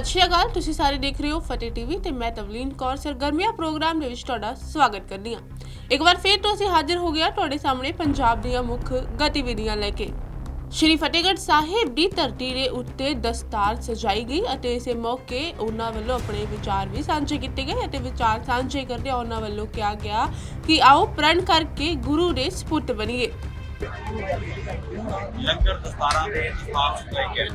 ਸਤਿ ਸ਼੍ਰੀ ਅਕਾਲ, ਤੁਸੀਂ ਸਾਰੇ ਦੇਖ ਰਹੇ ਹੋ ਫਤਿਹ ਟੀਵੀ ਤੇ ਮੈਂ ਤਵਲੀਨ ਕੌਰ ਸਰਗਰਮੀਆਂ ਪ੍ਰੋਗਰਾਮ ਦੇ ਵਿੱਚ ਤੁਹਾਡਾ ਸਵਾਗਤ ਕਰਦੀ ਹਾਂ। ਇੱਕ ਵਾਰ ਫੇਰ ਤੋਂ ਅਸੀਂ ਹਾਜ਼ਰ ਹੋ ਗਿਆ ਤੁਹਾਡੇ ਸਾਹਮਣੇ ਪੰਜਾਬ ਦੀਆਂ ਮੁੱਖ ਗਤੀਵਿਧੀਆਂ ਲੈ ਕੇ। ਸ਼੍ਰੀ ਫਤਿਹਗੜ੍ਹ ਸਾਹਿਬ ਦੀ ਧਰਤੀ ਦੇ ਉੱਤੇ ਦਸਤਾਰ ਸਜਾਈ ਗਈ ਅਤੇ ਇਸੇ ਮੌਕੇ ਉਹਨਾਂ ਵੱਲੋਂ ਆਪਣੇ ਵਿਚਾਰ ਵੀ ਸਾਂਝੇ ਕੀਤੇ ਗਏ ਅਤੇ ਵਿਚਾਰ ਸਾਂਝੇ ਕਰਦੇ ਉਹਨਾਂ ਵੱਲੋਂ ਕਿਹਾ ਗਿਆ ਕਿ ਆਓ ਪ੍ਰਣ ਕਰਕੇ ਗੁਰੂ ਦੇ ਸਪੁੱਤ ਬਣੀਏ। ਲੰਗਰ ਦਸਤਾਰਾਂ ਦੇ ਸਥਾਨ ਲੈ ਕੇ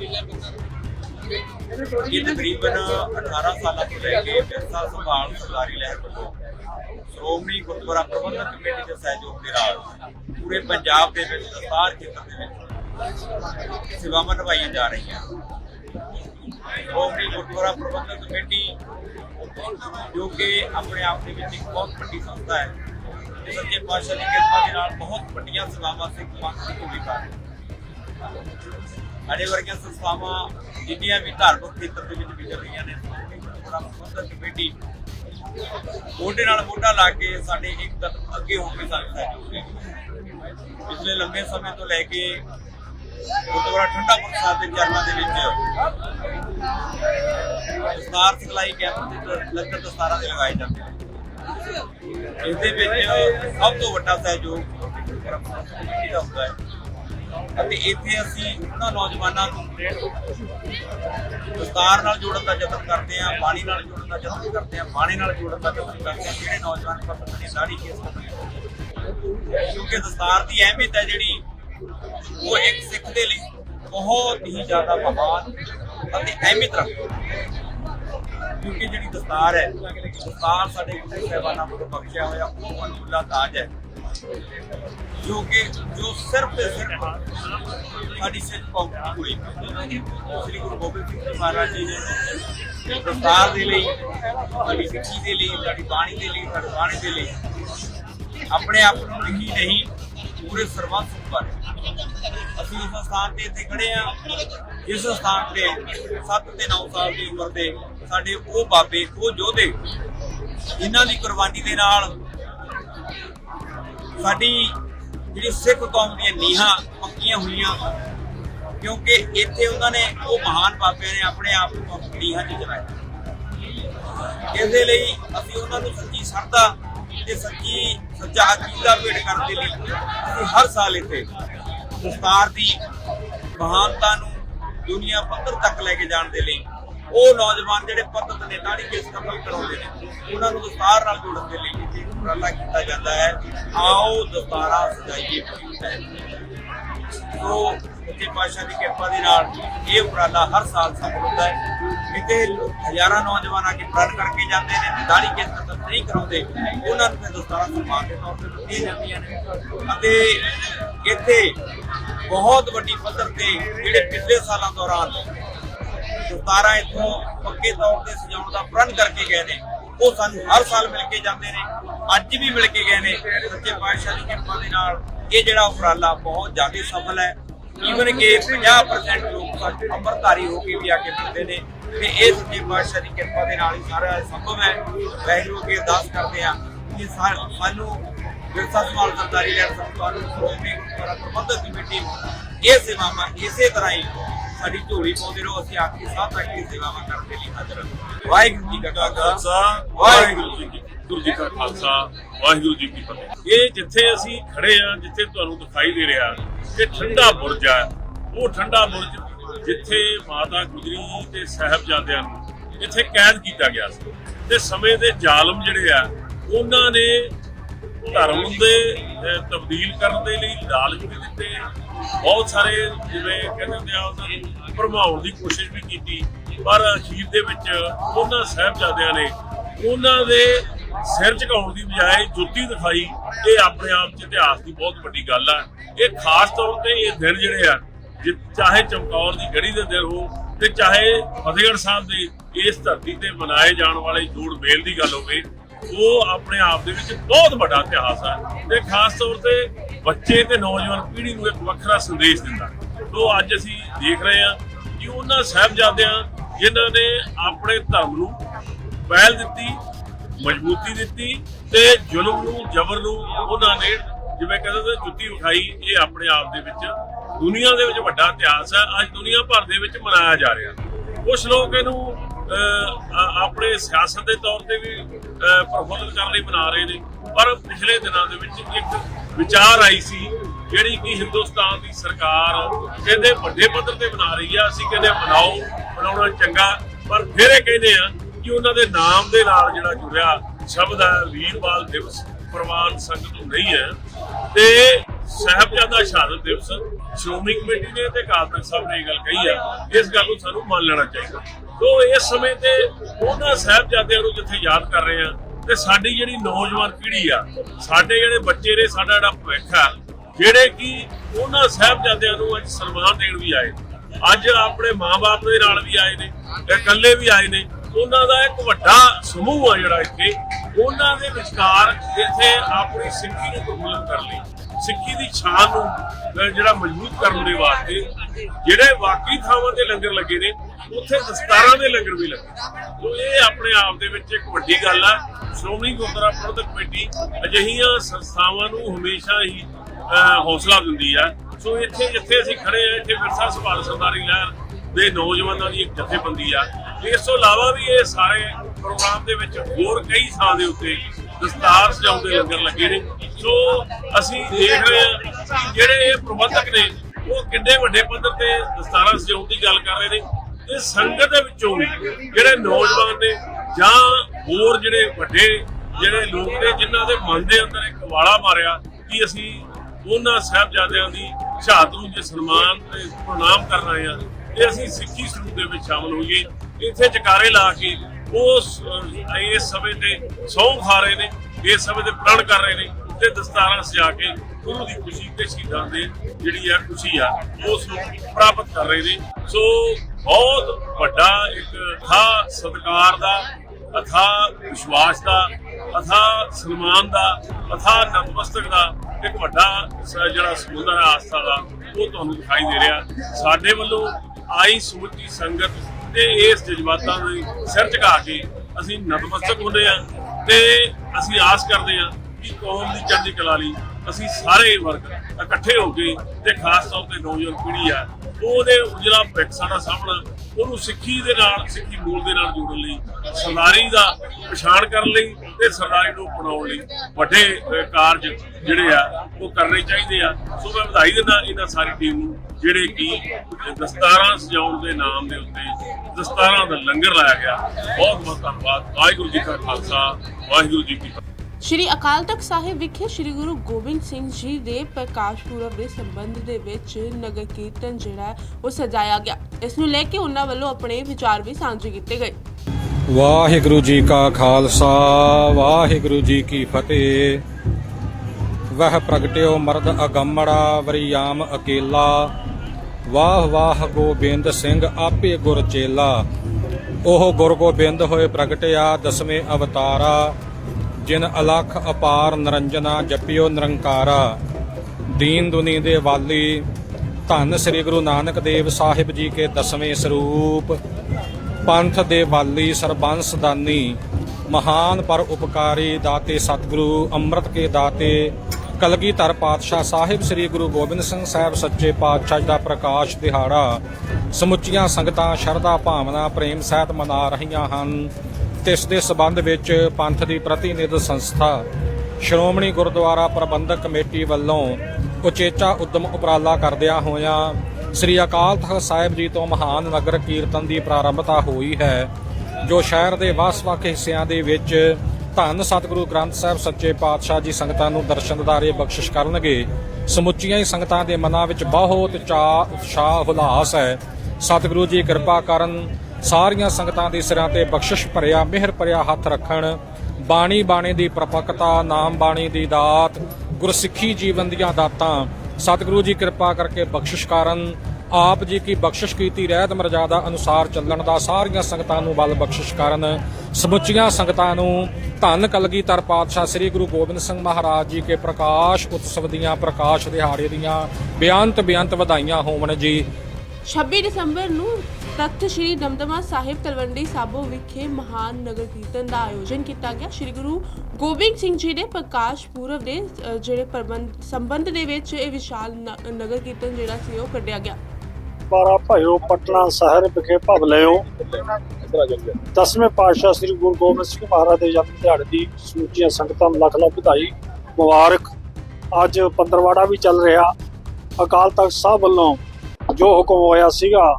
ਇਹ ਤਕਰੀਬਨ 18 ਸਾਲਾਂ ਤੋਂ ਲੈ ਕੇ ਵਿਰਸਾ ਸੰਭਾਲ ਸਰਦਾਰੀ ਲਹਿਰ ਵੱਲੋਂ ਸ਼੍ਰੋਮਣੀ ਗੁਰਦੁਆਰਾ ਪ੍ਰਬੰਧਕ ਕਮੇਟੀ ਦੇ ਸਹਿਯੋਗ ਦੇ ਨਾਲ ਪੂਰੇ ਪੰਜਾਬ ਦੇ ਵਿੱਚ ਦਸਤਾਰ ਖੇਤਰ ਦੇ ਵਿੱਚ ਸੇਵਾਵਾਂ ਨਿਭਾਈਆਂ ਜਾ ਰਹੀਆਂ। ਸ਼੍ਰੋਮਣੀ ਗੁਰਦੁਆਰਾ ਪ੍ਰਬੰਧਕ ਕਮੇਟੀ, ਜੋ ਕਿ ਆਪਣੇ ਆਪ ਦੇ ਵਿੱਚ ਇੱਕ ਬਹੁਤ ਵੱਡੀ ਸੰਸਥਾ ਹੈ, ਤੇ ਸੱਚੇ ਪਾਤਸ਼ਾਹ ਦੀ ਕਿਰਪਾ ਦੇ ਨਾਲ ਬਹੁਤ ਵੱਡੀਆਂ ਸੇਵਾਵਾਂ ਸਿੱਖ ਪੰਥ ਦੀ ਭੂਮਿਕਾ ਹੈ। ਸਾਡੇ ਵਰਗੀਆਂ ਸੰਸਥਾਵਾਂ ਜਿੰਨੀਆਂ ਵੀ ਧਾਰਮਿਕ ਖੇਤਰ ਦੇ ਵਿੱਚ ਵਿਚਰ ਰਹੀਆਂ ਨੇ ਪ੍ਰਬੰਧਕ ਕਮੇਟੀ ਮੋਢੇ ਨਾਲ ਮੋਢਾ ਲਾ ਕੇ ਸਾਡੇ ਇੱਕ ਕਦਮ ਅੱਗੇ ਹੋ ਕੇ ਸਾਨੂੰ ਸਹਿਯੋਗ ਦੇ ਪਿਛਲੇ ਲੰਬੇ ਸਮੇਂ ਤੋਂ ਲੈ ਕੇ ਗੁਰਦੁਆਰਾ ਠੰਡਾ ਪ੍ਰਸਾਦ ਦੇ ਚਰਨਾਂ ਦੇ ਵਿੱਚ ਦਸਤਾਰ ਸਿਖਲਾਈ ਕੈਂਪ ਤੇ ਲੰਗਰ ਦਸਤਾਰਾਂ ਦੇ ਲਗਾਏ ਜਾਂਦੇ ਨੇ। ਇਸ ਦੇ ਵਿੱਚ ਸਭ ਤੋਂ ਵੱਡਾ ਸਹਿਯੋਗ ਗੁਰਦੁਆਰਾ ਕਮੇਟੀ ਦਾ ਹੁੰਦਾ ਹੈ। ਅਤੇ ਇੱਥੇ ਅਸੀਂ ਉਹਨਾਂ ਨੌਜਵਾਨਾਂ ਨੂੰ ਦਸਤਾਰ ਨਾਲ ਜੋੜਨ ਦਾ ਯਤਨ ਕਰਦੇ ਹਾਂ, ਬਾਣੀ ਨਾਲ ਜੋੜਨ ਦਾ ਯਤਨ ਕਰਦੇ ਹਾਂ, ਬਾਣੀ ਨਾਲ ਜੋੜਨ ਦਾ ਯਤਨ ਕਰਦੇ ਹਾਂ, ਜਿਹੜੇ ਨੌਜਵਾਨ ਪਤਨ ਦੀ ਦਾੜੀ ਕੇਸ ਕਰਦੇ ਕਿਉਂਕਿ ਦਸਤਾਰ ਦੀ ਅਹਿਮੀਅਤ ਹੈ ਜਿਹੜੀ, ਉਹ ਇੱਕ ਸਿੱਖ ਦੇ ਲਈ ਬਹੁਤ ਹੀ ਜ਼ਿਆਦਾ ਮਹਾਨ ਅਤੇ ਅਹਿਮੀਅਤ ਰੱਖਦੀ ਕਿਉਂਕਿ ਜਿਹੜੀ ਦਸਤਾਰ ਹੈ, ਦਸਤਾਰ ਸਾਡੇ ਗੁਰੂ ਸਾਹਿਬਾਨਾਂ ਵੱਲੋਂ ਬਖਸ਼ਿਆ ਹੋਇਆ, ਉਹ ਅਨਮੁੱਲਾ ਤਾਜ ਹੈ। ਜੋ ਕਿ, ਜੋ ਸਿਰਫ ਤੇ ਸਿਰਫ ਸਾਡੀ ਸਿੱਖ ਕੌਮ ਦੀ ਹੋਈ ਸ੍ਰੀ ਗੁਰੂ ਗੋਬਿੰਦ ਸਿੰਘ ਜੀ ਮਹਾਰਾਜ ਜੀ ਨੇ ਦਸਤਾਰ ਦੇ ਲਈ, ਸਾਡੀ ਸਿੱਖੀ ਦੇ ਲਈ, ਸਾਡੀ ਬਾਣੀ ਦੇ ਲਈ, ਸਾਡੀ ਬਾਣੀ ਦੇ ਲਈ ਆਪਣੇ ਆਪ ਨੂੰ ਲਿਖੀ ਨਹੀਂ, ਪੂਰੇ ਸਰਬੰਸ ਉੱਪਰ ਅਸੀਂ ਉਸ ਸਥਾਨ ਤੇ ਇੱਥੇ ਖੜੇ ਆ ਇਸ ਸਥਾਨ ਤੇ 7 ਤੇ 9 ਸਾਲ ਦੀ ਉਮਰ ਦੇ ਸਾਡੇ ਉਹ ਬਾਬੇ, ਉਹ ਯੋਧੇ, ਜਿਨ੍ਹਾਂ ਦੀ ਕੁਰਬਾਨੀ ਦੇ ਨਾਲ ਸਾਡੀ ਜਿਹੜੀ ਸਿੱਖ ਕੌਮ ਦੀਆਂ ਨੀਹਾਂ ਪੱਕੀਆਂ ਹੋਈਆਂ ਕਿਉਂਕਿ ਇੱਥੇ ਉਹਨਾਂ ਨੇ ਉਹ ਮਹਾਨ ਬਾਬਿਆਂ ਨੇ ਆਪਣੇ ਆਪ ਨੂੰ ਨੀਹਾਂ 'ਚ ਜਲਾਇਆ ਇਸੇ ਲਈ ਅਸੀਂ ਉਹਨਾਂ ਨੂੰ ਸੱਚੀ ਸਰਦਾ ਤੇ ਸੱਚੀ ਸੱਚਾ ਅਕੀਦਾ ਭੇਟ ਕਰਨ ਦੇ ਲਈ ਅਸੀਂ ਹਰ ਸਾਲ ਇੱਥੇ ਦਸਤਾਰ ਦੀ ਮਹਾਨਤਾ ਨੂੰ ਦੁਨੀਆ ਪੱਧਰ ਤੱਕ ਲੈ ਕੇ ਜਾਣ ਦੇ ਲਈ ਉਹ ਨੌਜਵਾਨ ਜਿਹੜੇ ਪੱਧਰ ਨੇ ਦਾੜੀ ਕੇਸ ਕਤਲ ਕਰਾਉਂਦੇ ਨੇ, ਉਹਨਾਂ ਨੂੰ ਦਸਤਾਰ ਨਾਲ ਜੋੜਨ ਦੇ ਲਈ ਉਪਰਾਲਾ ਕੀਤਾ ਜਾਂਦਾ ਹੈ। ਆਓ ਦਸਤਾਰਾਂ ਸਜਾਈਏ ਸੋ ਸੱਚੇ ਪਾਤਸ਼ਾਹ ਦੀ ਕਿਰਪਾ ਦੇ ਨਾਲ ਇਹ ਉਪਰਾਲਾ ਹਰ ਸਾਲ ਸਫਲ ਹੁੰਦਾ ਹੈ। ਕਿਤੇ ਹਜ਼ਾਰਾਂ ਨੌਜਵਾਨ ਕੇ ਪ੍ਰਣ ਕਰਕੇ ਜਾਂਦੇ ਨੇ ਦਾੜੀ ਕੇਸ ਕਤਲ ਨਹੀਂ ਕਰਾਉਂਦੇ, ਉਹਨਾਂ ਨੂੰ ਫਿਰ ਦਸਤਾਰਾਂ ਸਨਮਾਨ ਦੇ ਤੌਰ ਤੇ ਦਿੱਤੀਆਂ ਜਾਂਦੀਆਂ ਨੇ। ਅਤੇ ਇੱਥੇ ਬਹੁਤ ਵੱਡੀ ਪੱਧਰ ਤੇ ਜਿਹੜੇ ਪਿਛਲੇ ਸਾਲਾਂ ਦੌਰਾਨ ਦਸਤਾਰਾਂ ਇੱਥੋਂ ਪੱਕੇ ਤੌਰ ਤੇ ਸਜਾਉਣ ਦਾ ਪ੍ਰਣ ਕਰਕੇ ਗਏ ਨੇ ਉਹ ਸਾਨੂੰ ਹਰ ਸਾਲ ਮਿਲ ਕੇ ਜਾਂਦੇ ਨੇ, ਅੱਜ ਵੀ ਮਿਲ ਕੇ ਗਏ ਨੇ ਸੱਚੇ ਪਾਤਸ਼ਾਹ ਦੀ ਕਿਰਪਾ ਦੇ ਨਾਲ। ਇਹ ਜਿਹੜਾ ਉਪਰਾਲਾ ਬਹੁਤ ਜ਼ਿਆਦਾ ਸਫਲ ਹੈ। ਈਵਨ ਕਿ 50% ਲੋਕ ਸਾਡੇ ਅੰਮ੍ਰਿਤਧਾਰੀ ਹੋ ਕੇ ਵੀ ਆ ਕੇ ਮਿਲਦੇ ਨੇ ਤੇ ਇਹ ਸੱਚੇ ਪਾਤਸ਼ਾਹ ਦੀ ਕਿਰਪਾ ਦੇ ਨਾਲ ਹੀ ਸਾਰਾ ਸੰਭਵ ਹੈ। ਵਾਹਿਗੁਰੂ ਅੱਗੇ ਅਰਦਾਸ ਕਰਦੇ ਆ ਕਿ ਸਾਨੂੰ ਵਿਰਸਾ ਸੰਭਾਲ ਸਰਦਾਰੀ ਲੈਣ ਸੰਤਾਂ ਨੂੰ ਸ਼੍ਰੋਮਣੀ ਗੁਰਦੁਆਰਾ ਪ੍ਰਬੰਧਕ ਕਮੇਟੀ ਇਹ ਸੇਵਾਵਾਂ ਇਸੇ ਤਰ੍ਹਾਂ ਹੀ ਸਾਡੀ ਝੋਲੀ ਪਾਉਂਦੇ ਰਹੋ ਅਸੀਂ ਆਖਰੀ ਸਾਹ ਤੱਕ ਇਹ ਸੇਵਾਵਾਂ ਕਰਨ ਦੇ ਲਈ ਹਾਜ਼ਰ ਹਾਂ। ਵਾਹਿਗੁਰੂ ਜੀ ਕਾ ਖਾਲਸਾ ਵਾਹਿਗੁਰੂ ਜੀ ਕੀ ਗੁਰੂ ਜੀ ਕਾ ਖਾਲਸਾ ਵਾਹਿਗੁਰੂ ਜੀ ਕੀ ਫਤਿਹ। ਇਹ ਜਿੱਥੇ ਅਸੀਂ ਖੜੇ ਆ ਜਿੱਥੇ ਤੁਹਾਨੂੰ ਦਿਖਾਈ ਦੇ ਰਿਹਾ ਕਿ ਠੰਡਾ ਬੁਰਜ ਆ। ਉਹ ਠੰਡਾ ਬੁਰਜ ਜਿੱਥੇ ਮਾਤਾ ਗੁਜਰੀ ਤੇ ਸਾਹਿਬਜ਼ਾਦਿਆਂ ਨੂੰ ਇੱਥੇ ਕੈਦ ਕੀਤਾ ਗਿਆ ਸੀ। ਤੇ ਸਮੇਂ ਦੇ ਜ਼ਾਲਮ ਜਿਹੜੇ ਆ ਉਹਨਾਂ ਨੇ ਧਰਮ ਦੇ ਤਬਦੀਲ ਕਰਨ ਦੇ ਲਈ ਲਾਲਚ ਦਿੱਤੇ ਬਹੁਤ ਸਾਰੇ ਜਿਵੇਂ ਕਹਿੰਦੇ ਹੁੰਦੇ ਆ, ਉਹਨਾਂ ਭਰਮਾਉਣ ਦੀ ਕੋਸ਼ਿਸ਼ ਵੀ ਕੀਤੀ, ਪਰ ਅਖੀਰ ਦੇ ਵਿੱਚ ਉਹਨਾਂ ਸਾਹਿਬਜ਼ਾਦਿਆਂ ਨੇ ਉਹਨਾਂ ਦੇ ਸਿਰ ਝੁਕਾਉਣ ਦੀ ਬਜਾਏ ਜੁੱਤੀ ਦਿਖਾਈ, ਇਹ ਆਪਣੇ ਆਪ 'ਚ ਇਤਿਹਾਸ ਦੀ ਬਹੁਤ ਵੱਡੀ ਗੱਲ ਆ। ਇਹ ਖਾਸ ਤੌਰ ਤੇ ਇਹ ਦਿਨ ਜਿਹੜੇ ਆ, ਜਿ- ਚਾਹੇ ਚਮਕੌਰ ਦੀ ਗੜੀ ਦੇ ਦਿਨ ਹੋ ਤੇ ਚਾਹੇ ਫਤਿਹਗੜ੍ਹ ਸਾਹਿਬ ਦੇ ਇਸ ਧਰਤੀ ਤੇ ਮਨਾਏ ਜਾਣ ਵਾਲੇ ਜੋੜ ਮੇਲ ਦੀ ਗੱਲ ਹੋਵੇ, ਉਹ ਆਪਣੇ ਆਪ ਦੇ ਵਿੱਚ ਬਹੁਤ ਵੱਡਾ ਇਤਿਹਾਸ ਹੈ ਤੇ ਖਾਸ ਤੌਰ ਤੇ ਬੱਚੇ ਤੇ ਨੌਜਵਾਨ ਪੀੜ੍ਹੀ ਨੂੰ ਇੱਕ ਵੱਖਰਾ ਸੰਦੇਸ਼ ਦਿੰਦਾ ਸੋ ਅੱਜ ਅਸੀਂ ਦੇਖ ਰਹੇ ਹਾਂ ਕਿ ਉਹਨਾਂ ਸਾਹਿਬਜ਼ਾਦਿਆਂ ਜਿਨ੍ਹਾਂ ਨੇ ਆਪਣੇ ਧਰਮ ਨੂੰ ਪਹਿਲ ਦਿੱਤੀ ਮਜ਼ਬੂਤੀ ਦਿੱਤੀ ਤੇ ਜ਼ੁਲਮ ਨੂੰ ਜ਼ਬਰ ਨੂੰ ਉਹਨਾਂ ਨੇ ਜਿਵੇਂ ਕਹਿੰਦੇ ਜੁੱਤੀ ਵਿਖਾਈ ਇਹ ਆਪਣੇ ਆਪ ਦੇ ਵਿੱਚ ਦੁਨੀਆ ਦੇ ਵਿੱਚ ਵੱਡਾ ਇਤਿਹਾਸ ਹੈ। ਅੱਜ ਦੁਨੀਆ ਭਰ ਦੇ ਵਿੱਚ ਮਨਾਇਆ ਜਾ ਰਿਹਾ। ਕੁਝ ਲੋਕ ਇਹਨੂੰ ਅਹ, ਆਪਣੇ ਸਿਆਸਤ ਦੇ ਤੌਰ ਤੇ ਵੀ ਅਹ, ਪ੍ਰਫੁੱਲਤ ਕਰਨ ਲਈ ਬਣਾ ਰਹੇ ਨੇ। ਪਰ ਪਿਛਲੇ ਦਿਨਾਂ ਦੇ ਵਿੱਚ ਇੱਕ ਵਿਚਾਰ ਆਈ ਸੀ, ਜਿਹੜੀ ਕਿ ਹਿੰਦੁਸਤਾਨ ਦੀ ਸਰਕਾਰ ਕਹਿੰਦੇ ਵੱਡੇ ਪੱਧਰ ਤੇ ਬਣਾ ਰਹੀ ਆ, ਅਸੀਂ ਕਹਿੰਦੇ ਬਣਾਓ ਬਣਾਉਣਾ ਚੰਗਾ, ਪਰ ਫਿਰ ਇਹ ਕਹਿੰਦੇ ਆ ਕਿ ਉਹਨਾਂ ਦੇ ਨਾਮ ਦੇ ਨਾਲ ਜਿਹੜਾ ਜੁੜਿਆ ਸ਼ਬਦ ਹੈ ਵੀਰਵਾਲ ਦਿਵਸ ਪ੍ਰਵਾਨ ਸੰਗਤ ਨੂੰ ਨਹੀਂ ਹੈ, ਤੇ ਸਾਹਿਬਜ਼ਾਦਾ ਸ਼ਹਾਦਤ ਦਿਵਸ ਸ਼੍ਰੋਮਣੀ ਕਮੇਟੀ ਨੇ ਤੇ ਅਕਾਲ ਤਖਤ ਸਾਹਿਬ ਨੇ ਇਹ ਗੱਲ ਕਹੀ ਆ, ਇਸ ਗੱਲ ਨੂੰ ਸਾਨੂੰ ਮੰਨ ਲੈਣਾ ਚਾਹੀਦਾ। ਸੋ ਇਸ ਸਮੇਂ ਤੇ ਉਹਨਾਂ ਸਾਹਿਬਜ਼ਾਦਿਆਂ ਨੂੰ ਜਿੱਥੇ ਯਾਦ ਕਰ ਰਹੇ ਆ ਤੇ ਸਾਡੀ ਜਿਹੜੀ ਨੌਜਵਾਨ ਪੀੜ੍ਹੀ ਆ, ਸਾਡੇ ਜਿਹੜੇ ਬੱਚੇ ਨੇ, ਸਾਡਾ ਜਿਹੜਾ ਭਵਿੱਖ ਆ, ਜਿਹੜੇ ਕਿ ਉਹਨਾਂ ਸਾਹਿਬਜ਼ਾਦਿਆਂ ਨੂੰ ਅੱਜ ਸਨਮਾਨ ਦੇਣ ਵੀ ਆਏ ਨੇ। ਅੱਜ ਆਪਣੇ ਮਾਪੇ ਦੇ ਨਾਲ ਵੀ ਆਏ ਨੇ ਤੇ ਇਕੱਲੇ ਵੀ ਆਏ ਨੇ। ਉਹਨਾਂ ਦਾ ਇੱਕ ਵੱਡਾ ਸਮੂਹ ਆ ਜਿਹੜਾ ਇੱਥੇ। ਉਹਨਾਂ ਦੇ ਵਿਚਕਾਰ ਇੱਥੇ ਆਪਣੀ ਸਿੱਖੀ ਨੂੰ ਪ੍ਰਫੁੱਲਤ ਕਰਨ ਲਈ। ਸਿੱਖੀ ਦੀ ਛਾਂ ਨੂੰ ਜਿਹੜਾ ਮਜ਼ਬੂਤ ਕਰਨ ਦੇ ਵਾਸਤੇ ਜਿਹੜੇ ਵਾਕਈ ਥਾਵਾਂ ਤੇ ਲੰਗਰ ਲੱਗੇ ਨੇ, ਉੱਥੇ ਦਸਤਾਰਾਂ ਦੇ ਲੰਗਰ ਵੀ ਲੱਗੇ ਸੋ ਇਹ ਆਪਣੇ ਆਪ ਦੇ ਵਿੱਚ ਇੱਕ ਵੱਡੀ ਗੱਲ ਆ। ਸ਼੍ਰੋਮਣੀ ਗੁਰਦੁਆਰਾ ਪ੍ਰਬੰਧਕ ਕਮੇਟੀ ਅਜਿਹੀਆਂ ਸੰਸਥਾਵਾਂ ਨੂੰ ਹਮੇਸ਼ਾ ਹੀ ਹੌਸਲਾ ਦਿੰਦੀ ਆ। ਸੋ ਇੱਥੇ, ਜਿੱਥੇ ਅਸੀਂ ਖੜੇ ਆ, ਇੱਥੇ ਵਿਰਸਾ ਸੰਭਾਲ ਸਰਦਾਰੀ ਲਹਿਰ ਦੇ ਨੌਜਵਾਨਾਂ ਦੀ ਇੱਕ ਜਥੇਬੰਦੀ ਆ। ਇਸ ਤੋਂ ਇਲਾਵਾ ਵੀ ਇਹ ਸਾਰੇ ਪ੍ਰੋਗਰਾਮ ਦੇ ਵਿੱਚ ਹੋਰ ਕਈ ਥਾਂ ਦੇ ਉੱਤੇ ਦਸਤਾਰ ਸਜਾਉਂਦੇ ਲੰਗਰ ਲੱਗੇ ਨੇ। ਸੋ ਅਸੀਂ ਦੇਖ ਰਹੇ ਹਾਂ, ਜਿਹੜੇ ਇਹ ਪ੍ਰਬੰਧਕ ਨੇ, ਉਹ ਕਿੰਨੇ ਵੱਡੇ ਪੱਧਰ ਤੇ ਦਸਤਾਰਾਂ ਸਜਾਉਣ ਦੀ ਗੱਲ ਕਰ ਰਹੇ ਨੇ ਤੇ ਸੰਗਤ ਦੇ ਵਿੱਚੋਂ ਜਿਹੜੇ ਨੌਜਵਾਨ ਨੇ ਜਾਂ ਹੋਰ ਜਿਹੜੇ ਵੱਡੇ ਜਿਹੜੇ ਲੋਕ ਨੇ, ਜਿਨ੍ਹਾਂ ਦੇ ਮਨ ਦੇ ਅੰਦਰ ਇੱਕ ਵਾਲਾ ਮਾਰਿਆ ਕਿ ਅਸੀਂ ਉਹਨਾਂ ਸਾਹਿਬਜ਼ਾਦਿਆਂ ਦੀ ਸ਼ਹਾਦਤ ਨੂੰ ਜੇ ਸਨਮਾਨ ਤੇ ਪ੍ਰਣਾਮ ਕਰਨ ਆਏ ਆ ਤੇ ਅਸੀਂ ਸਿੱਖੀ ਸਰੂਪ ਦੇ ਵਿੱਚ ਸ਼ਾਮਲ ਹੋਈਏ। ਇੱਥੇ ਜਕਾਰੇ ਲਾ ਕੇ ਉਸ ਇਸ ਸਮੇਂ ਤੇ ਸਹੁੰ ਖਾ ਰਹੇ ਨੇ, ਇਸ ਸਮੇਂ ਦੇ ਪ੍ਰਣ ਕਰ ਰਹੇ ਨੇ। ਤੇ ਦਸਤਾਰਾਂ ਸਜਾ ਕੇ ਗੁਰੂ ਦੀ ਖੁਸ਼ੀ ਤੇ ਸ਼ਹੀਦਾਂ ਦੇ ਜਿਹੜੀ ਆ ਖੁਸ਼ੀ ਆ, ਉਸ ਨੂੰ ਪ੍ਰਾਪਤ ਕਰ ਰਹੇ ਨੇ। ਸੋ ਬਹੁਤ ਵੱਡਾ ਇੱਕ ਥਾ ਸਤਿਕਾਰ ਦਾ, ਅਥਾ ਵਿਸ਼ਵਾਸ ਦਾ, ਅਥਾ ਸਨਮਾਨ ਦਾ, ਅਥਾ ਨਤਮਸਤਕ ਦਾ ਇੱਕ ਵੱਡਾ ਜਿਹੜਾ ਸਮੁੰਦਰ ਹੈ ਆਸਥਾ ਦਾ, ਉਹ ਤੁਹਾਨੂੰ ਦਿਖਾਈ ਦੇ ਰਿਹਾ। ਸਾਡੇ ਵੱਲੋਂ ਆਈ ਸਮੁੱਚੀ ਸੰਗਤ ਤੇ ਇਸ ਜਜ਼ਬਾਤਾਂ ਦੇ ਸਿਰ ਝੁਕਾ ਕੇ ਅਸੀਂ ਨਤਮਸਤਕ ਹੁੰਦੇ ਆ ਤੇ ਅਸੀਂ ਆਸ ਕਰਦੇ ਆ ਕਿ ਕੌਮ ਦੀ ਚੜ੍ਹਦੀ ਕਲਾ ਲਈ ਅਸੀਂ ਸਾਰੇ ਵਰਗ ਇਕੱਠੇ ਹੋ ਕੇ ਤੇ ਖਾਸ ਤੌਰ ਤੇ ਨੌਜਵਾਨ ਪੀੜ੍ਹੀ ਆ, ਉਹਦੇ ਉਜਲਾ ਭਿੱਖ ਸਾਡਾ ਸਾਹਮਣਾ ਉਹਨੂੰ ਸਿੱਖੀ ਦੇ ਨਾਲ, ਸਿੱਖੀ ਮੂਲ ਦੇ ਨਾਲ ਜੋੜਨ ਲਈ, ਸਰਦਾਰੀ ਦਾ ਪਛਾਣ ਕਰਨ ਲਈ ਤੇ ਸਰਦਾਰੀ ਨੂੰ ਅਪਣਾਉਣ ਲਈ ਵੱਡੇ ਕਾਰਜ ਜਿਹੜੇ ਆ, ਉਹ ਕਰਨੇ ਚਾਹੀਦੇ ਆ। ਸੋ ਮੈਂ ਵਧਾਈ ਦਿੰਦਾ ਇਹਨਾਂ ਸਾਰੀ ਟੀਮ ਨੂੰ, ਜਿਹੜੇ ਕਿ ਦਸਤਾਰਾਂ ਸਜਾਉਣ ਦੇ ਨਾਮ ਦੇ ਉੱਤੇ ਦਸਤਾਰਾਂ ਦਾ ਲੰਗਰ ਲਾਇਆ ਗਿਆ। ਬਹੁਤ ਬਹੁਤ ਧੰਨਵਾਦ। ਵਾਹਿਗੁਰੂ ਜੀ ਕਾ ਖਾਲਸਾ, ਵਾਹਿਗੁਰੂ ਜੀ ਕੀ ਫਤਿਹ। ਸ਼੍ਰੀ ਅਕਾਲ ਤਖਤ ਸਾਹਿਬ ਵਿਖੇ ਸ਼੍ਰੀ ਗੁਰੂ ਗੋਬਿੰਦ ਸਿੰਘ ਜੀ ਦੇ ਪ੍ਰਕਾਸ਼ ਪੁਰਬ ਦੇ ਸੰਬੰਧ ਦੇ ਵਿੱਚ ਨਗਰ ਕੀਰਤਨ ਜਿਹੜਾ ਉਹ ਸਜਾਇਆ ਗਿਆ। ਇਸ ਨੂੰ ਲੈ ਕੇ ਉਹਨਾਂ ਵੱਲੋਂ ਆਪਣੇ ਵਿਚਾਰ ਵੀ ਸਾਂਝੇ ਕੀਤੇ ਗਏ। ਵਾਹਿਗੁਰੂ ਜੀ ਕਾ ਖਾਲਸਾ, ਵਾਹਿਗੁਰੂ ਜੀ ਕੀ ਫਤਿਹ। ਵਹ ਪ੍ਰਗਟਿਓ ਮਰਦ ਅਗੰਮੜਾ, ਵਰਿਆਮ ਅਕੇਲਾ। ਵਾਹ ਵਾਹ ਗੋਬਿੰਦ ਸਿੰਘ ਆਪੇ ਗੁਰ ਚੇਲਾ। ਉਹ ਗੁਰ ਗੋਬਿੰਦ ਹੋਏ ਪ੍ਰਗਟਿਆ, ਦਸਵੇਂ ਅਵਤਾਰਾ। ਜਿਨ ਅਲਖ ਅਪਾਰ ਨਿਰੰਜਨਾ ਜਪਿਓ ਨਿਰੰਕਾਰਾ, ਦੀਨ ਦੁਨੀ ਦੇ ਵਾਲੀ ਧੰਨ ਸ੍ਰੀ ਗੁਰੂ ਨਾਨਕ ਦੇਵ ਸਾਹਿਬ ਜੀ ਕੇ ਦਸਵੇਂ ਸਰੂਪ, ਪੰਥ ਦੇ ਵਾਲੀ ਸਰਬੰਸ ਦਾਨੀ, ਮਹਾਨ ਪਰ ਉਪਕਾਰੀ ਦਾਤੇ ਸਤਿਗੁਰੂ, ਅੰਮ੍ਰਿਤ ਕੇ ਦਾਤੇ ਕਲਗੀਧਰ ਪਾਤਸ਼ਾਹ ਸਾਹਿਬ ਸ੍ਰੀ ਗੁਰੂ ਗੋਬਿੰਦ ਸਿੰਘ ਸਾਹਿਬ ਸੱਚੇ ਪਾਤਸ਼ਾਹ ਜੀ ਦਾ ਪ੍ਰਕਾਸ਼ ਦਿਹਾੜਾ, ਸਮੁੱਚੀਆਂ ਸੰਗਤਾਂ ਸ਼ਰਧਾ ਭਾਵਨਾ ਪ੍ਰੇਮ ਸਹਿਤ ਮਨਾ ਰਹੀਆਂ ਹਨ। ਇਸ ਦੇ ਸਬੰਧ ਵਿੱਚ ਪੰਥ ਦੀ ਪ੍ਰਤੀਨਿਧ ਸੰਸਥਾ ਸ਼੍ਰੋਮਣੀ ਗੁਰਦੁਆਰਾ ਪ੍ਰਬੰਧਕ ਕਮੇਟੀ ਵੱਲੋਂ ਉਚੇਚਾ ਉਦਮ ਉਪਰਾਲਾ ਕਰਦਿਆਂ ਹੋਇਆਂ ਸ੍ਰੀ ਅਕਾਲ ਤਖਤ ਸਾਹਿਬ ਜੀ ਤੋਂ ਮਹਾਨ ਨਗਰ ਕੀਰਤਨ ਦੀ ਪ੍ਰਾਰੰਭਤਾ ਹੋਈ ਹੈ, ਜੋ ਸ਼ਹਿਰ ਦੇ ਵੱਖ-ਵੱਖ ਹਿੱਸਿਆਂ ਦੇ ਵਿੱਚ ਧੰਨ ਸਤਿਗੁਰੂ ਗ੍ਰੰਥ ਸਾਹਿਬ ਸੱਚੇ ਪਾਤਸ਼ਾਹ ਜੀ ਸੰਗਤਾਂ ਨੂੰ ਦਰਸ਼ਨ ਦਿਦਾਰੇ ਬਖਸ਼ਿਸ਼ ਕਰਨਗੇ। ਸਮੁੱਚੀਆਂ ਹੀ ਸੰਗਤਾਂ ਦੇ ਮਨਾਂ ਵਿੱਚ ਬਹੁਤ ਚਾਅ, ਉਤਸ਼ਾਹ, ਹੁਲਾਸ ਹੈ। ਸਤਿਗੁਰੂ ਜੀ ਕਿਰਪਾ ਕਰਨ ਸਾਰੀਆਂ ਸੰਗਤਾਂ ਦੇ ਸਿਰਾਂ ਤੇ ਬਖਸ਼ਿਸ਼ ਭਰਿਆ, ਮਿਹਰ ਭਰਿਆ ਹੱਥ ਰੱਖਣ। ਬਾਣੀ ਬਾਣੇ ਦੀ ਪ੍ਰਪਕਤਾ, ਨਾਮ ਬਾਣੀ ਦੀ ਦਾਤ, ਗੁਰਸਿੱਖੀ ਜੀਵਨ ਦੀਆਂ ਦਾਤਾਂ। ਸਤਿਗੁਰੂ ਜੀ ਕਿਰਪਾ ਕਰਕੇ ਬਖਸ਼ਿਸ਼ ਕਰਨ ਆਪ ਜੀ ਕੀ ਬਖਸ਼ਿਸ਼ ਕੀਤੀ, ਰਹਿਤ ਮਰਜ਼ਾਦਾ ਅਨੁਸਾਰ ਚੱਲਣ ਦਾ ਸਾਰੀਆਂ ਸੰਗਤਾਂ ਨੂੰ ਬਲ ਬਖਸ਼ਿਸ਼ ਕਰਨ। ਸਮੁੱਚੀਆਂ ਸੰਗਤਾਂ ਨੂੰ ਧੰਨ ਕਲਗੀਧਰ ਪਾਤਸ਼ਾਹ ਸ੍ਰੀ ਗੁਰੂ ਗੋਬਿੰਦ ਸਿੰਘ ਮਹਾਰਾਜ ਜੀ ਕੇ ਪ੍ਰਕਾਸ਼ ਉਤਸਵ ਦੀਆਂ, ਪ੍ਰਕਾਸ਼ ਦਿਹਾੜੇ ਦੀਆਂ ਬੇਅੰਤ ਬੇਅੰਤ ਵਧਾਈਆਂ ਹੋਵਣ ਜੀ। 26 ਦਸੰਬਰ ਨੂੰ ਤਖਤ ਸ੍ਰੀ ਦਮਦਮਾ ਸਾਹਿਬ ਤਲਵੰਡੀ ਸਾਬੋ ਵਿਖੇ ਮਹਾਨ ਨਗਰ ਕੀਰਤਨ ਦਾ ਆਯੋਜਨ ਕੀਤਾ ਗਿਆ। ਸ੍ਰੀ ਗੁਰੂ ਗੋਬਿੰਦ ਸਿੰਘ ਜੀ ਦੇ ਪ੍ਰਕਾਸ਼ ਪੁਰਬ ਦੇ ਅ, ਜਿਹੜੇ ਪ੍ਰਬੰਧ ਸੰਬੰਧ ਦੇ ਵਿੱਚ ਇਹ ਵਿਸ਼ਾਲ ਨ- ਨਗਰ ਕੀਰਤਨ ਜਿਹੜਾ ਸੀ ਉਹ ਕੱਢਿਆ ਗਿਆ। ਪਾਰਾ ਭਇਓ ਪਟਨਾ ਸ਼ਹਿਰ ਵਿਖੇ ਭਵ ਲਿਓ। ਦਸਵੇਂ ਪਾਤਸ਼ਾਹ ਸ੍ਰੀ ਗੁਰੂ ਗੋਬਿੰਦ ਸਿੰਘ ਮਹਾਰਾਜ ਦੇ ਜਨਮ ਦਿਹਾੜੇ ਦੀ ਸਮੁੱਚੀਆਂ ਸੰਗਤਾਂ ਨੂੰ ਲੱਖ ਲੱਖ ਵਧਾਈ ਮੁਬਾਰਕ। ਅੱਜ ਪੰਦਰਵਾੜਾ ਵੀ ਚੱਲ ਰਿਹਾ। ਅਕਾਲ ਤਖਤ ਸਾਹਿਬ ਵੱਲੋਂ ਜੋ ਹੁਕਮ ਹੋਇਆ ਸੀਗਾ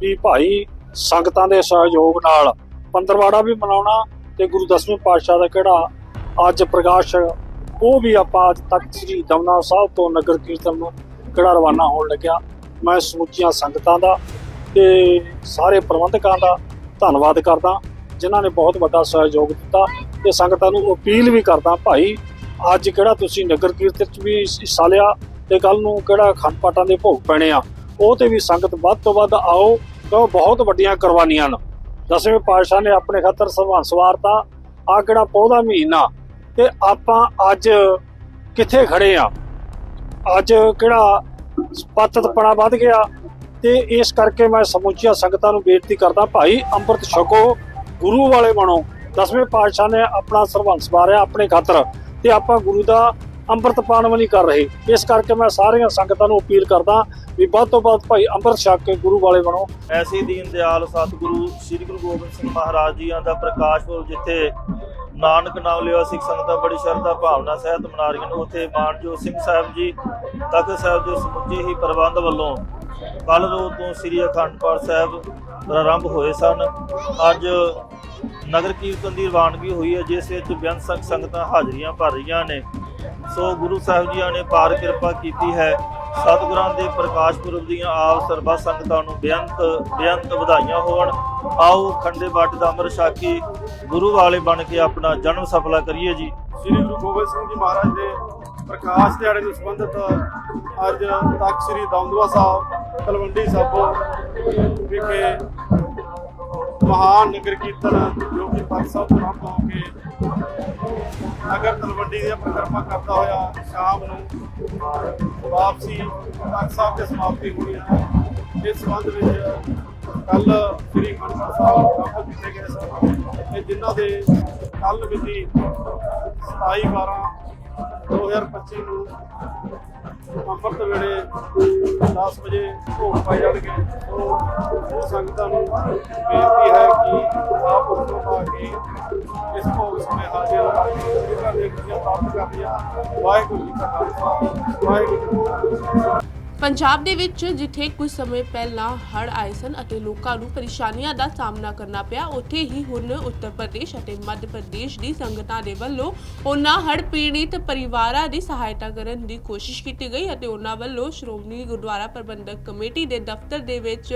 ਵੀ ਭਾਈ ਸੰਗਤਾਂ ਦੇ ਸਹਿਯੋਗ ਨਾਲ ਪੰਦਰਵਾੜਾ ਵੀ ਮਨਾਉਣਾ ਤੇ ਗੁਰੂ ਦਸਵੇਂ ਪਾਤਸ਼ਾਹ ਦਾ ਕਿਹੜਾ ਅੱਜ ਪ੍ਰਕਾਸ਼ ਉਹ ਵੀ ਆਪਾਂ ਅੱਜ ਤੱਕ ਸ੍ਰੀ ਦਮਨਾ ਸਾਹਿਬ ਤੋਂ ਨਗਰ ਕੀਰਤਨ ਨੂੰ ਕਿਹੜਾ ਰਵਾਨਾ ਹੋਣ ਲੱਗਿਆ। ਮੈਂ ਸਮੁੱਚੀਆਂ ਸੰਗਤਾਂ ਦਾ ਤੇ ਸਾਰੇ ਪ੍ਰਬੰਧਕਾਂ ਦਾ ਧੰਨਵਾਦ ਕਰਦਾ, ਜਿਨ੍ਹਾਂ ਨੇ ਬਹੁਤ ਵੱਡਾ ਸਹਿਯੋਗ ਦਿੱਤਾ ਤੇ ਸੰਗਤਾਂ ਨੂੰ ਅਪੀਲ ਵੀ ਕਰਦਾ, ਭਾਈ, ਅੱਜ ਕਿਹੜਾ ਤੁਸੀਂ ਨਗਰ ਕੀਰਤਨ ਚ ਵੀ ਹਿੱਸਾ ਲਿਆ ਤੇ ਕੱਲ ਨੂੰ ਕਿਹੜਾ ਅਖੰਡ ਪਾਠਾਂ ਦੇ ਭੋਗ ਪੈਣੇ ਆ? ਉਹ ਤੇ ਵੀ ਸੰਗਤ ਵੱਧ ਤੋਂ ਵੱਧ ਆਓ ਕਿਉਂ ਬਹੁਤ ਵੱਡੀਆਂ ਕੁਰਬਾਨੀਆਂ ਨੇ। ਦਸਵੇਂ ਪਾਤਸ਼ਾਹ ਨੇ ਆਪਣੇ ਖਾਤਰ ਸਰਵਨ ਸਵਾਰਤਾ ਆ ਕਿਹੜਾ ਪੌਦਾ ਮਹੀਨਾ? ਤੇ ਆਪਾਂ ਅੱਜ ਕਿੱਥੇ ਖੜੇ ਆ? ਅੱਜ ਕਿਹੜਾ ਪਤਤਪਣਾ ਵੱਧ ਗਿਆ? ਤੇ ਇਸ ਕਰਕੇ ਮੈਂ ਸਮੁੱਚੀਆਂ ਸੰਗਤਾਂ ਨੂੰ ਬੇਨਤੀ ਕਰਦਾ, ਭਾਈ ਅੰਮ੍ਰਿਤ ਛਕੋ, ਗੁਰੂ ਵਾਲੇ ਬਣੋ। ਦਸਵੇਂ ਪਾਤਸ਼ਾਹ ਨੇ ਆਪਣਾ ਸਰਵੰਸ ਵਾਰਿਆ ਆਪਣੇ ਖਾਤਰ। ਤੇ ਆਪਾਂ ਗੁਰੂ ਦਾ ਅੰਮ੍ਰਿਤ ਪਾਣ ਵੀ ਨਹੀਂ ਕਰ ਰਹੇ। ਇਸ ਕਰਕੇ ਮੈਂ ਸਾਰੀਆਂ ਸੰਗਤਾਂ ਨੂੰ ਅਪੀਲ ਕਰਦਾ ਵੀ ਵੱਧ ਤੋਂ ਵੱਧ ਭਾਈ ਅੰਮ੍ਰਿਤ ਛਕ ਕੇ ਗੁਰੂ ਵਾਲੇ ਬਣੋ। ਐਸੀ ਦੀਨ ਦਿਆਲ ਸਤਿਗੁਰੂ ਸ੍ਰੀ ਗੁਰੂ ਗੋਬਿੰਦ ਸਿੰਘ ਮਹਾਰਾਜ ਜੀਆਂ ਦਾ ਪ੍ਰਕਾਸ਼ ਪੁਰਬ, ਜਿੱਥੇ ਨਾਨਕ ਨਾਮ ਲਿਆ ਸਿੱਖ ਸੰਗਤਾਂ ਬੜੀ ਸ਼ਰਧਾ ਭਾਵਨਾ ਸਹਿਤ ਮਨਾ ਰਹੀਆਂ ਨੇ, ਉੱਥੇ ਮਾਨਜੋਤ ਸਿੰਘ ਸਾਹਿਬ ਜੀ, ਤਖਤ ਸਾਹਿਬ ਦੇ ਸਮੁੱਚੇ ਹੀ ਪ੍ਰਬੰਧ ਵੱਲੋਂ ਕੱਲ ਰੋਜ਼ ਤੋਂ ਸ੍ਰੀ ਅਖੰਡ ਪਾਠ ਸਾਹਿਬ ਪ੍ਰਾਰੰਭ ਹੋਏ ਸਨ। ਅੱਜ ਨਗਰ ਕੀਰਤਨ ਦੀ ਰਵਾਨਗੀ ਹੋਈ ਹੈ, ਜਿਸ ਵਿੱਚ ਬੇਅੰਤ ਸੰਗਤਾਂ ਹਾਜ਼ਰੀਆਂ ਭਰ ਰਹੀਆਂ ਨੇ। ਸੋ ਗੁਰੂ ਸਾਹਿਬ ਜੀਆਂ ਨੇ ਪਾਰ ਕਿਰਪਾ ਕੀਤੀ ਹੈ। ਸਤਿਗੁਰਾਂ ਦੇ ਪ੍ਰਕਾਸ਼ ਪੁਰਬ ਦੀਆਂ ਆਪ ਸਰਬੱਤ ਸੰਗਤਾਂ ਨੂੰ ਬੇਅੰਤ ਬੇਅੰਤ ਵਧਾਈਆਂ ਹੋਣ ਆਓ ਖੰਡੇ ਬਾਟ ਦਾ ਅੰਮ੍ਰਿਤ ਛਾਕੀ ਗੁਰੂ ਵਾਲੇ ਬਣ ਕੇ ਆਪਣਾ ਜਨਮ ਸਫਲਾ ਕਰੀਏ ਜੀ। ਸ੍ਰੀ ਗੁਰੂ ਗੋਬਿੰਦ ਸਿੰਘ ਜੀ ਮਹਾਰਾਜ ਦੇ ਪ੍ਰਕਾਸ਼ ਦਿਹਾੜੇ ਨੂੰ ਸੰਬੰਧਿਤ ਅੱਜ ਤਖਤ ਸ੍ਰੀ ਦਮਦਮਾ ਸਾਹਿਬ, ਤਲਵੰਡੀ ਸਾਬੋ ਵਿਖੇ ਮਹਾਨ ਨਗਰ ਕੀਰਤਨ ਜੋ ਕਿ ਪੰਜ ਸਾਹਿਬ ਤੋਂ ਹੋ ਕੇ ਨਗਰ ਤਲਵੰਡੀ ਦੀ ਪਰਿਕਰਮਾ ਕਰਦਾ ਹੋਇਆ ਸ਼ਾਮ ਨੂੰ ਵਾਪਸੀ ਤਖਤ ਸਾਹਿਬ ਦੇ ਸਮਾਪਤੀ ਹੋਣੀ ਹੈ। ਇਸ ਸੰਬੰਧ ਵਿੱਚ ਕੱਲ ਸ੍ਰੀ ਗੁਰੂ ਸਾਹਿਬ ਪ੍ਰਾਪਤ ਕੀਤੇ ਗਏ ਸਨ ਤੇ ਜਿਨ੍ਹਾਂ ਦੇ ਕੱਲ ਮਿਤੀ 27 12 2025 ਨੂੰ ਅੰਮ੍ਰਿਤ ਵੇਲੇ 10 ਵਜੇ ਭੋਗ ਪਾਏ ਜਾਣਗੇ। ਸੋ ਉਹ ਸੰਗਤਾਂ ਨੂੰ ਬੇਨਤੀ ਹੈ ਕਿ ਆਪ ਹੁਕਮ ਪਾ ਕੇ ਇਸ ਭੋਗ ਸਮੇਂ ਹਾਜ਼ਰ ਹੋ ਕੇ ਇਹਨਾਂ ਪ੍ਰਾਪਤ ਕਰਨੀਆਂ ਵਾਹਿਗੁਰੂ ਜੀ ਕਾ ਖਾਲਸਾ, ਵਾਹਿਗੁਰੂ ਪੰਜਾਬ ਦੇ ਵਿੱਚ ਜਿੱਥੇ ਕੁਝ ਸਮੇਂ ਪਹਿਲਾਂ ਹੜ੍ਹ ਆਏ ਸਨ ਅਤੇ ਲੋਕਾਂ ਨੂੰ ਪਰੇਸ਼ਾਨੀਆਂ ਦਾ ਸਾਹਮਣਾ ਕਰਨਾ ਪਿਆ, ਉੱਥੇ ਹੀ ਹੁਣ ਉੱਤਰ ਪ੍ਰਦੇਸ਼ ਅਤੇ ਮੱਧ ਪ੍ਰਦੇਸ਼ ਦੀ ਸੰਗਤਾਂ ਦੇ ਵੱਲੋਂ ਉਹਨਾਂ ਹੜ੍ਹ ਪੀੜਿਤ ਪਰਿਵਾਰਾਂ ਦੀ ਸਹਾਇਤਾ ਕਰਨ ਦੀ ਕੋਸ਼ਿਸ਼ ਕੀਤੀ ਗਈ ਅਤੇ ਉਹਨਾਂ ਵੱਲੋਂ ਸ਼੍ਰੋਮਣੀ ਗੁਰਦੁਆਰਾ ਪ੍ਰਬੰਧਕ ਕਮੇਟੀ ਦੇ ਦਫ਼ਤਰ ਦੇ ਵਿੱਚ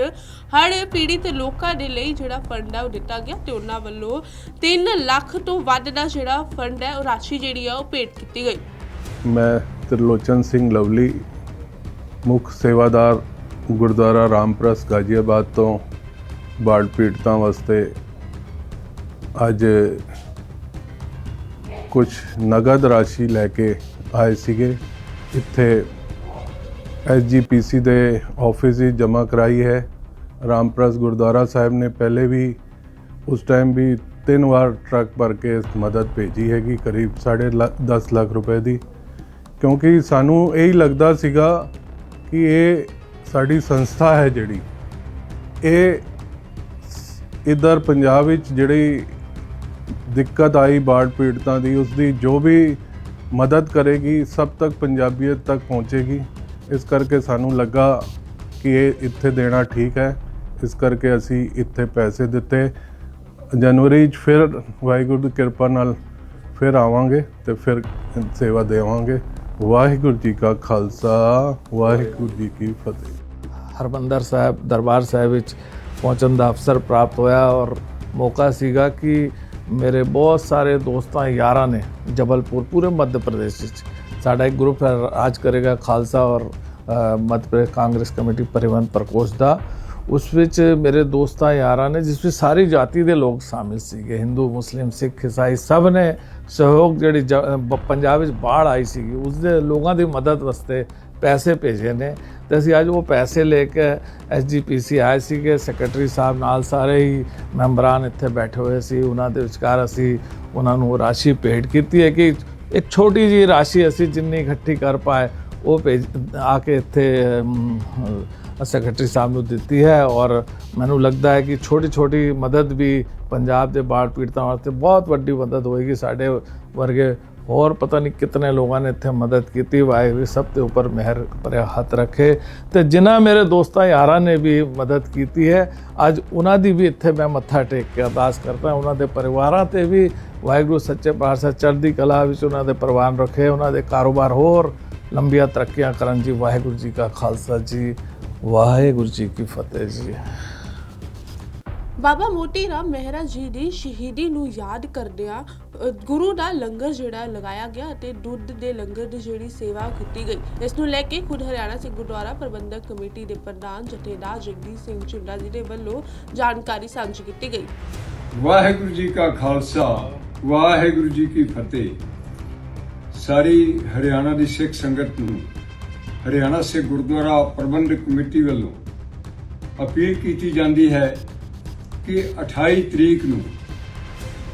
ਹੜ੍ਹ ਪੀੜਿਤ ਲੋਕਾਂ ਦੇ ਲਈ ਜਿਹੜਾ ਫੰਡ ਹੈ ਉਹ ਦਿੱਤਾ ਗਿਆ ਤੇ ਉਹਨਾਂ ਵੱਲੋਂ 3 ਲੱਖ ਤੋਂ ਵੱਧ ਦਾ ਜਿਹੜਾ ਫੰਡ ਹੈ, ਉਹ ਰਾਸ਼ੀ ਜਿਹੜੀ ਆ ਉਹ ਭੇਟ ਕੀਤੀ ਗਈ। ਮੈਂ ਤ੍ਰਿਲੋਚਨ ਸਿੰਘ ਲਵਲੀ ਮੁੱਖ ਸੇਵਾਦਾਰ ਗੁਰਦੁਆਰਾ ਰਾਮਪ੍ਰਸ ਗਾਜੀਆਬਾਦ ਤੋਂ ਬਾੜ ਪੀੜਤਾਂ ਵਾਸਤੇ ਅੱਜ ਕੁਝ ਨਗਦ ਰਾਸ਼ੀ ਲੈ ਕੇ ਆਏ ਸੀਗੇ। ਇੱਥੇ ਐਸਜੀਪੀਸੀ ਦੇ ਆਫਿਸ ਹੀ ਜਮ੍ਹਾਂ ਕਰਾਈ ਹੈ। ਰਾਮਪ੍ਰਸ ਗੁਰਦੁਆਰਾ ਸਾਹਿਬ ਨੇ ਪਹਿਲੇ ਵੀ ਉਸ ਟਾਈਮ ਵੀ ਤਿੰਨ ਵਾਰ ਟਰੱਕ ਭਰ ਕੇ ਮਦਦ ਭੇਜੀ ਹੈਗੀ, ਕਰੀਬ 10.5 ਲੱਖ ਰੁਪਏ ਦੀ। ਕਿਉਂਕਿ ਸਾਨੂੰ ਇਹ ਹੀ ਲੱਗਦਾ ਸੀਗਾ ਕਿ ਇਹ ਸਾਡੀ ਸੰਸਥਾ ਹੈ ਜਿਹੜੀ। ਇਹ ਇਧਰ ਪੰਜਾਬ ਵਿੱਚ ਜਿਹੜੀ ਦਿੱਕਤ ਆਈ ਬਾੜ ਪੀੜਤਾਂ ਦੀ ਉਸ ਦੀ ਜੋ ਵੀ ਮਦਦ ਕਰੇਗੀ, ਸਭ ਤੱਕ ਪੰਜਾਬੀਅਤ ਤੱਕ ਪਹੁੰਚੇਗੀ। ਇਸ ਕਰਕੇ ਸਾਨੂੰ ਲੱਗਾ ਕਿ ਇਹ ਇੱਥੇ ਦੇਣਾ ਠੀਕ ਹੈ। ਇਸ ਕਰਕੇ ਅਸੀਂ ਇੱਥੇ ਪੈਸੇ ਦਿੱਤੇ। ਜਨਵਰੀ 'ਚ ਫਿਰ ਵਾਹਿਗੁਰੂ ਦੀ ਕਿਰਪਾ ਨਾਲ ਫਿਰ ਆਵਾਂਗੇ ਤੇ ਫਿਰ ਸੇਵਾ ਦੇਵਾਂਗੇ। ਵਾਹਿਗੁਰੂ ਜੀ ਕਾ ਖਾਲਸਾ, ਵਾਹਿਗੁਰੂ ਜੀ ਕੀ ਫਤਿਹ। ਹਰਮੰਦਰ ਸਾਹਿਬ, ਦਰਬਾਰ ਸਾਹਿਬ ਵਿੱਚ ਪਹੁੰਚਣ ਦਾ ਅਵਸਰ ਪ੍ਰਾਪਤ ਹੋਇਆ ਔਰ ਮੌਕਾ ਸੀਗਾ ਕਿ ਮੇਰੇ ਬਹੁਤ ਸਾਰੇ ਦੋਸਤਾਂ, ਯਾਰਾਂ ਨੇ ਜਬਲਪੁਰ, ਪੂਰੇ ਮੱਧ ਪ੍ਰਦੇਸ਼ ਵਿੱਚ ਸਾਡਾ ਇੱਕ ਗਰੁੱਪ ਹੈ ਰਾਜ ਕਰੇਗਾ ਖਾਲਸਾ ਔਰ ਮੱਧ ਪ੍ਰਦੇਸ਼ ਕਾਂਗਰਸ ਕਮੇਟੀ ਪਰਿਵਹਨ ਪ੍ਰਕੋਸ਼ ਦਾ। ਉਸ ਵਿੱਚ ਮੇਰੇ ਦੋਸਤਾਂ, ਯਾਰਾਂ ਨੇ, ਜਿਸ ਵਿੱਚ ਸਾਰੀ ਜਾਤੀ ਦੇ ਲੋਕ ਸ਼ਾਮਿਲ ਸੀਗੇ। ਹਿੰਦੂ, ਮੁਸਲਿਮ, ਸਿੱਖ, ਈਸਾਈ ਸਭ ਨੇ ਸਹਿਯੋਗ ਜਿਹੜੀ ਜ- ਬ- ਪੰਜਾਬ ਵਿੱਚ ਬਾੜ ਆਈ ਸੀਗੀ ਉਸ ਦੇ ਲੋਕਾਂ ਦੀ ਮਦਦ ਵਾਸਤੇ ਪੈਸੇ ਭੇਜੇ ਨੇ। ਤੇ ਅਸੀਂ ਅੱਜ ਉਹ ਪੈਸੇ ਲੈ ਕੇ ਐਸਜੀਪੀਸੀ ਆਏ ਸੀਗੇ, ਸੈਕਟਰੀ ਸਾਹਿਬ ਨਾਲ ਸਾਰੇ ਹੀ ਮੈਂਬਰਾਂ ਇੱਥੇ ਬੈਠੇ ਹੋਏ ਸੀ। ਉਹਨਾਂ ਦੇ ਵਿਚਕਾਰ ਅਸੀਂ ਉਹਨਾਂ ਨੂੰ ਉਹ ਰਾਸ਼ੀ ਭੇਟ ਕੀਤੀ ਹੈ ਕਿ ਇੱਕ ਛੋਟੀ ਜੀ ਰਾਸ਼ੀ ਅਸੀਂ ਜਿੰਨੀ ਇਕੱਠੀ ਕਰ ਪਾਏ, ਉਹ ਭੇਜ, ਆ ਕੇ ਇੱਥੇ ਸੈਕਟਰੀ ਸਾਹਿਬ ਨੂੰ ਦਿੱਤੀ ਹੈ ਔਰ ਮੈਨੂੰ ਲੱਗਦਾ ਹੈ ਕਿ ਛੋਟੀ ਛੋਟੀ ਮਦਦ ਵੀ ਪੰਜਾਬ ਦੇ ਬਾੜ ਪੀੜਤਾਂ ਵਾਸਤੇ ਬਹੁਤ ਵੱਡੀ ਮਦਦ ਹੋਏਗੀ ਸਾਡੇ ਵਰਗੇ ਹੋਰ ਪਤਾ ਨਹੀਂ ਕਿਤਨੇ ਲੋਕਾਂ ਨੇ ਇੱਥੇ ਮਦਦ ਕੀਤੀ ਵਾਹਿਗੁਰੂ ਸਭ ਦੇ ਉੱਪਰ ਮਿਹਰ ਭਰਿਆ ਹੱਥ ਰੱਖੇ ਤੇ ਜਿਨ੍ਹਾਂ ਮੇਰੇ ਦੋਸਤਾਂ ਯਾਰਾਂ ਨੇ ਵੀ ਮਦਦ ਕੀਤੀ ਹੈ ਅੱਜ ਉਹਨਾਂ ਦੀ ਵੀ ਇੱਥੇ ਮੈਂ ਮੱਥਾ ਟੇਕ ਕੇ ਅਰਦਾਸ ਕਰਦਾ ਉਹਨਾਂ ਦੇ ਪਰਿਵਾਰਾਂ ਤੇ ਵੀ ਵਾਹਿਗੁਰੂ ਸੱਚੇ ਪਾਤਸ਼ਾਹ ਚੜ੍ਹਦੀ ਕਲਾ ਵਿੱਚ ਉਹਨਾਂ ਦੇ ਪ੍ਰਵਾਨ ਰੱਖੇ ਉਹਨਾਂ ਦੇ ਕਾਰੋਬਾਰ ਹੋਰ ਲੰਬੀਆਂ ਤਰੱਕੀਆਂ ਕਰਨ ਜੀ ਵਾਹਿਗੁਰੂ ਜੀ ਕਾ ਖਾਲਸਾ ਜੀ ਵਾਹਿਗੁਰੂ ਜੀ ਕੀ ਫਤਿਹ ਜੀ। ਬਾਬਾ ਮੋਤੀ ਰਾਮ ਮਹਿਰਾ ਜੀ ਦੀ ਸ਼ਹੀਦੀ ਨੂੰ ਯਾਦ ਕਰਦਿਆਂ ਗੁਰੂ ਦਾ ਲੰਗਰ ਜਿਹੜਾ ਲਗਾਇਆ ਗਿਆ ਅਤੇ ਦੁੱਧ ਦੇ ਲੰਗਰ ਦੀ ਜਿਹੜੀ ਸੇਵਾ ਕੀਤੀ ਗਈ। ਇਸ ਨੂੰ ਲੈ ਕੇ ਖੁਦ ਹਰਿਆਣਾ ਸਿੱਖ ਗੁਰਦੁਆਰਾ ਪ੍ਰਬੰਧਕ ਕਮੇਟੀ ਦੇ ਪ੍ਰਧਾਨ ਜਥੇਦਾਰ ਜਗਦੀਪ ਸਿੰਘ ਝੁੰਡਾ ਜੀ ਦੇ ਵੱਲੋਂ ਜਾਣਕਾਰੀ ਸਾਂਝੀ ਕੀਤੀ ਗਈ। ਵਾਹਿਗੁਰੂ ਜੀ ਕਾ ਖਾਲਸਾ ਵਾਹਿਗੁਰੂ ਜੀ ਕੀ ਫਤਿਹ। ਸਾਰੀ ਹਰਿਆਣਾ ਦੀ ਸਿੱਖ ਸੰਗਤ ਨੂੰ ਹਰਿਆਣਾ ਸਿੱਖ ਗੁਰਦੁਆਰਾ ਪ੍ਰਬੰਧਕ ਕਮੇਟੀ ਵੱਲੋਂ ਅਪੀਲ ਕੀਤੀ ਜਾਂਦੀ ਹੈ ਕਿ 28 ਤਰੀਕ ਨੂੰ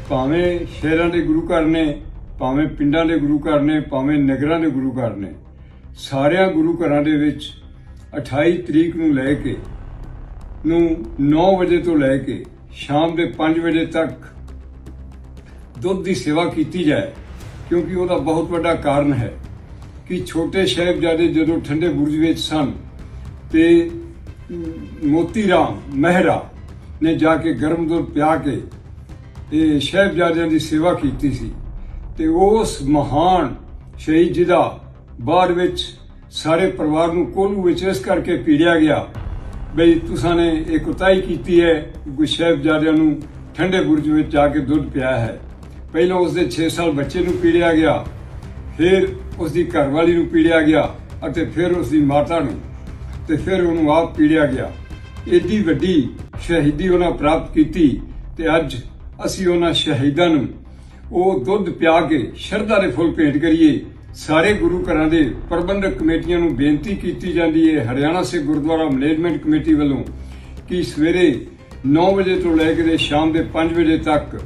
ਭਾਵੇਂ ਸ਼ਹਿਰਾਂ ਦੇ ਗੁਰੂ ਘਰ ਨੇ, ਭਾਵੇਂ ਪਿੰਡਾਂ ਦੇ ਗੁਰੂ ਘਰ ਨੇ, ਭਾਵੇਂ ਨਗਰਾਂ ਦੇ ਗੁਰੂ ਘਰ ਨੇ, ਸਾਰਿਆਂ ਗੁਰੂ ਘਰਾਂ ਦੇ ਵਿੱਚ 28 ਤਰੀਕ ਨੂੰ ਲੈ ਕੇ ਨੂੰ 9 ਵਜੇ ਤੋਂ ਲੈ ਕੇ ਸ਼ਾਮ ਦੇ 5 ਵਜੇ ਤੱਕ ਦੁੱਧ ਦੀ ਸੇਵਾ ਕੀਤੀ ਜਾਏ, ਕਿਉਂਕਿ ਉਹਦਾ ਬਹੁਤ ਵੱਡਾ ਕਾਰਨ ਹੈ। ਕਿ ਛੋਟੇ ਸਾਹਿਬਜ਼ਾਦੇ ਜਦੋਂ ਠੰਡੇ ਬੁਰਜ ਵਿੱਚ ਸਨ ਤੇ ਮੋਤੀ ਰਾਮ, ਮਹਿਰਾ ਨੇ ਜਾ ਕੇ ਗਰਮ ਦੁੱਧ ਪਿਆ ਕੇ ਇਹ ਸਾਹਿਬਜ਼ਾਦਿਆਂ ਦੀ ਸੇਵਾ ਕੀਤੀ ਸੀ ਤੇ ਉਸ ਮਹਾਨ ਸ਼ਹੀਦ ਜੀ ਦਾ ਬਾਅਦ ਵਿੱਚ ਸਾਰੇ ਪਰਿਵਾਰ ਨੂੰ ਕੋਲੂ ਵਿੱਚ ਇਸ ਕਰਕੇ ਪੀੜਿਆ ਗਿਆ ਬਈ ਤੁਸਾਂ ਨੇ ਇਹ ਕੁਤਾਈ ਕੀਤੀ ਹੈ ਕਿ ਕੋਈ ਸਾਹਿਬਜ਼ਾਦਿਆਂ ਨੂੰ ਠੰਡੇ ਬੁਰਜ ਵਿੱਚ ਜਾ ਕੇ ਦੁੱਧ ਪਿਆ ਹੈ। ਪਹਿਲਾਂ ਉਸ ਦੇ 6 ਸਾਲ ਬੱਚੇ ਨੂੰ ਪੀੜਿਆ ਗਿਆ। ਫਿਰ ਉਸ ਦੀ ਘਰਵਾਲੀ ਨੂੰ ਪੀੜਿਆ ਗਿਆ ਅਤੇ ਫਿਰ ਉਸ ਦੀ ਮਾਤਾ ਨੂੰ ਤੇ ਫਿਰ ਉਹਨੂੰ ਆਪ ਪੀੜਿਆ ਗਿਆ। ਏਡੀ ਵੱਡੀ ਸ਼ਹੀਦੀ ਉਹਨਾਂ ਪ੍ਰਾਪਤ ਕੀਤੀ ਤੇ ਅੱਜ ਅਸੀਂ ਉਹਨਾਂ ਸ਼ਹੀਦਾਂ ਨੂੰ ਉਹ ਦੁੱਧ ਪਿਆ ਕੇ ਸ਼ਰਧਾ ਦੇ ਫੁੱਲ ਭੇਂਟ ਕਰੀਏ। ਸਾਰੇ ਗੁਰੂ ਘਰਾਂ ਦੇ ਪ੍ਰਬੰਧਕ ਕਮੇਟੀਆਂ ਨੂੰ ਬੇਨਤੀ ਕੀਤੀ ਜਾਂਦੀ ਹੈ, ਹਰਿਆਣਾ ਸਿੱਖ ਗੁਰਦੁਆਰਾ ਮੈਨੇਜਮੈਂਟ ਕਮੇਟੀ ਵੱਲੋਂ ਕਿ ਸਵੇਰੇ 9 ਵਜੇ ਤੋਂ ਲੈ ਕੇ ਸ਼ਾਮ ਦੇ 5 ਵਜੇ ਤੱਕ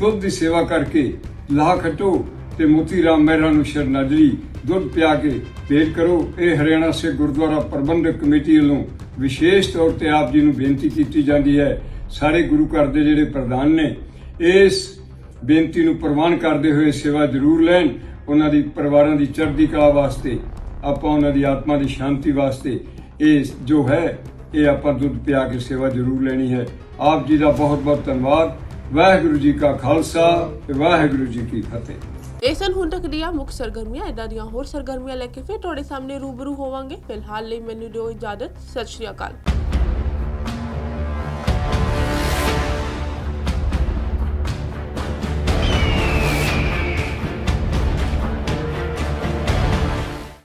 ਦੁੱਧ ਦੀ ਸੇਵਾ ਕਰਕੇ ਲਾਹ ਖੱਟੋ ਤੇ ਮੋਤੀ ਰਾਮ ਮਹਿਰਾ ਨੂੰ ਸ਼ਰਨਾਜਲੀ ਦੁੱਧ ਪਿਆ ਕੇ ਭੇਟ ਕਰੋ। ਇਹ ਹਰਿਆਣਾ ਸਿੱਖ ਗੁਰਦੁਆਰਾ ਪ੍ਰਬੰਧਕ ਕਮੇਟੀ ਵੱਲੋਂ ਵਿਸ਼ੇਸ਼ ਤੌਰ ਤੇ ਆਪ ਜੀ ਨੂੰ ਬੇਨਤੀ ਕੀਤੀ ਜਾਂਦੀ ਹੈ। ਸਾਰੇ ਗੁਰੂ ਘਰ ਦੇ ਜਿਹੜੇ ਪ੍ਰਧਾਨ ਨੇ, ਇਸ ਬੇਨਤੀ ਨੂੰ ਪ੍ਰਵਾਨ ਕਰਦੇ ਹੋਏ ਸੇਵਾ ਜ਼ਰੂਰ ਲੈਣ। ਉਹਨਾਂ ਦੀ ਪਰਿਵਾਰਾਂ ਦੀ ਚੜ੍ਹਦੀ ਕਲਾ ਵਾਸਤੇ, ਆਪਾਂ ਉਹਨਾਂ ਦੀ ਆਤਮਾ ਦੀ ਸ਼ਾਂਤੀ ਵਾਸਤੇ ਇਹ ਜੋ ਹੈ, ਇਹ ਆਪਾਂ ਦੁੱਧ ਪਿਆ ਕੇ ਸੇਵਾ ਜ਼ਰੂਰ ਲੈਣੀ ਹੈ। ਆਪ ਜੀ ਦਾ ਬਹੁਤ ਬਹੁਤ ਧੰਨਵਾਦ। ਵਾਹਿਗੁਰੂ ਜੀ ਕਾ ਖਾਲਸਾ ਵਾਹਿਗੁਰੂ ਜੀ ਕੀ ਫਤਿਹ। ਇਸਨ ਹੁਣ ਤੱਕ ਦੀਆਂ ਮੁੱਖ ਸਰਗਰਮੀਆਂ ਇਦਾਂ ਦੀਆਂ ਹੋਰ ਸਰਗਰਮੀਆਂ ਲੈ ਕੇ ਫਿਰ ਤੁਹਾਡੇ ਸਾਹਮਣੇ ਰੂਬਰੂ ਹੋਵਾਂਗੇ। ਫਿਲਹਾਲ ਲਈ ਮੈਨੂੰ ਦਿਓ ਇਜਾਜ਼ਤ। ਸਤਿ ਸ਼੍ਰੀ ਅਕਾਲ।